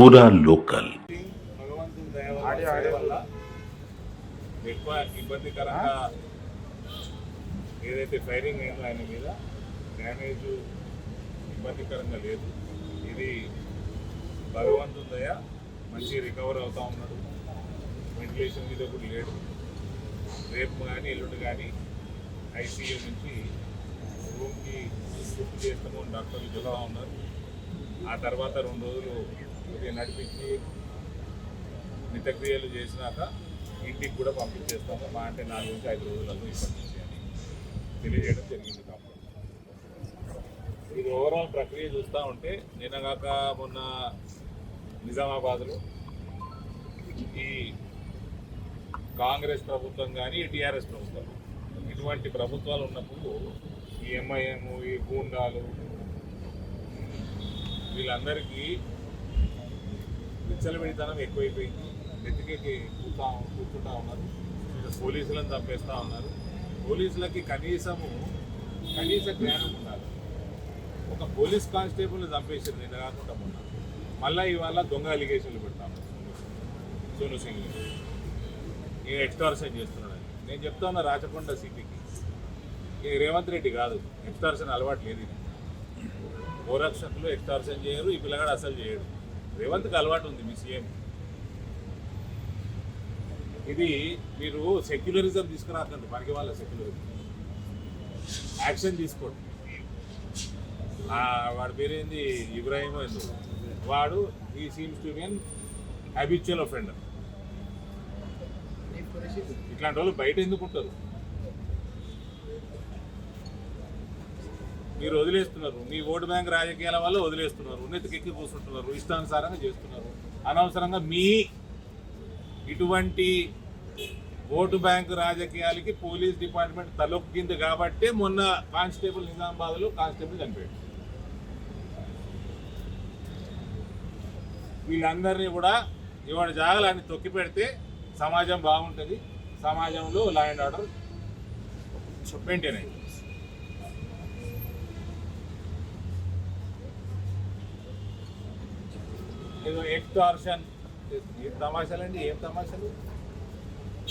పూరా లోకల్. ఎక్కువ ఇబ్బందికరంగా ఏదైతే ఫైరింగ్ అయిందో ఆయన మీద డ్యామేజ్ ఇబ్బందికరంగా లేదు. ఇది భగవంతుని మంచి రికవర్ అవుతా ఉన్నాడు. వెంటిలేషన్ మీద కూడా లేడు. రేపు కానీ ఎల్లుండి కానీ ఐసీయూ నుంచి రూమ్కి షిఫ్ట్ చేస్తాము డాక్టర్లు చెప్తా ఉన్నారు. ఆ తర్వాత రెండు రోజులు కొద్దిగా నడిపించి నిత్యక్రియలు చేసినాక ఇంటికి కూడా పంపించేస్తాము. మా అంటే నాలుగు నుంచి ఐదు రోజులలో ఇప్పటి నుంచి అని తెలియజేయడం జరిగింది కాబట్టి. ఇది ఓవరాల్ ప్రక్రియ చూస్తూ ఉంటే నిన్నగాక మొన్న నిజామాబాద్లో ఈ కాంగ్రెస్ ప్రభుత్వం కానీ టీఆర్ఎస్ ప్రభుత్వం ఇటువంటి ప్రభుత్వాలు ఉన్నప్పుడు ఈ ఎంఐఎం ఈ గూండాలు వీళ్ళందరికీ విచ్చలవిడితనం ఎక్కువైపోయింది. నెత్తికెక్కి కూతా కూర్చుంటా ఉన్నారు. పోలీసులను చంపేస్తూ ఉన్నారు. పోలీసులకి కనీసము కనీస జ్ఞానం ఉండాలి. ఒక పోలీస్ కానిస్టేబుల్ని చంపేసారు నిన్న కాకుండా మొన్న. మళ్ళీ ఇవాళ దొంగ అలిగేషన్లు పెడతాము. సోను సింగ్ నేను ఎక్స్టార్షన్ చేస్తున్నాను నేను చెప్తా ఉన్నా రాచకొండ సిటీకి ఈ రేవంత్ రెడ్డి కాదు. ఎక్స్టార్షన్ అలవాటు లేదు ఇది గోరక్షకులు ఎక్స్టార్షన్ చేయరు ఈ పిల్లగాడు అసలు చేయడు. రేవంత్కి అలవాటు ఉంది మీ సీఎం. ఇది మీరు సెక్యులరిజం తీసుకురాకండి మనకి వాళ్ళ సెక్యులరిజం. యాక్షన్ తీసుకోండి. వాడి పేరేంది? ఇబ్రాహిం ఎందుకు వాడు ఈ seems to mean habitual offender ఇట్లాంటి వాళ్ళు బయట ఎందుకు ఉంటారు? మీరు వదిలేస్తున్నారు. మీ ఓటు బ్యాంక్ రాజకీయాల వల్ల వదిలేస్తున్నారు. ఉన్నతికెక్కి కూర్చుంటున్నారు. ఇష్టానుసారంగా చేస్తున్నారు. అనవసరంగా మీ ఇటువంటి ఓటు బ్యాంక్ రాజకీయాలకి పోలీస్ డిపార్ట్మెంట్ తలొక్కింది కాబట్టి మొన్న కానిస్టేబుల్ నిజామాబాద్లో కానిస్టేబుల్ చనిపోయాడు. వీళ్ళందరినీ కూడా ఇవాళ జాగలాన్ని తొక్కి పెడితే సమాజం బాగుంటుంది. సమాజంలో లా అండ్ ఆర్డర్ మెయింటైన్ అయింది ఏదో ఎక్స్టార్షన్ ఏం తమాషాలండి ఏం తమాషాలు?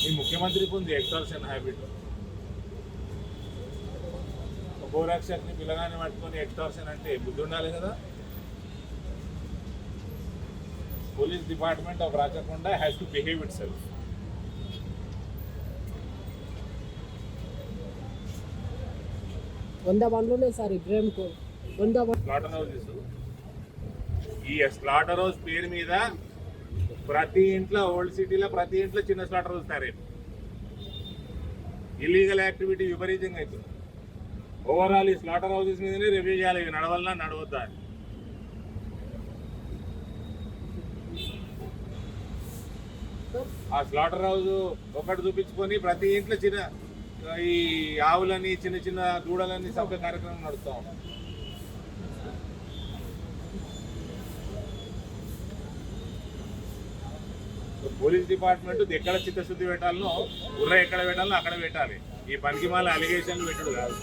ఈ ముఖ్యమంత్రికి ఉంది ఎక్స్టార్షన్ హ్యాబిట్? గోరాక్షక్ని పిల్లగాని పట్టుకొని ఎక్స్టార్షన్ అంటే బుద్ధి ఉండాలి కదా? Police department of Rachakonda has to behave itself వంద బండ్లు ఉన్నాయి సార్ ఇబ్రాహింకు. వంద బండ్లు ఈ స్లాటర్ హౌస్ పేరు మీద ప్రతి ఇంట్లో ఓల్డ్ సిటీలో ప్రతి ఇంట్లో చిన్న స్లాటర్ హౌస్ తయారైంది. ఇల్లీగల్ యాక్టివిటీ విపరీతంగా అవుతుంది ఓవరాల్ ఈ స్లాటర్ హౌసెస్ మీదనే రివ్యూ చేయాలి. ఇవి నడవలనా? నడవద్దా? ఆ స్లాటర్ హౌస్ ఒకటి చూపించుకొని ప్రతి ఇంట్లో చిన్న ఈ ఆవులని చిన్న చిన్న దూడలని సభ్య కార్యక్రమం నడుస్తూ ఉన్నాం పోలీస్ డిపార్ట్మెంట్ ఎక్కడ చిత్తశుద్ధి పెట్టాలనో ఉర్ర ఎక్కడ పెట్టాలనో అక్కడ పెట్టాలి. ఈ పనికిమాల అలిగేషన్లు పెట్టడు కాదు.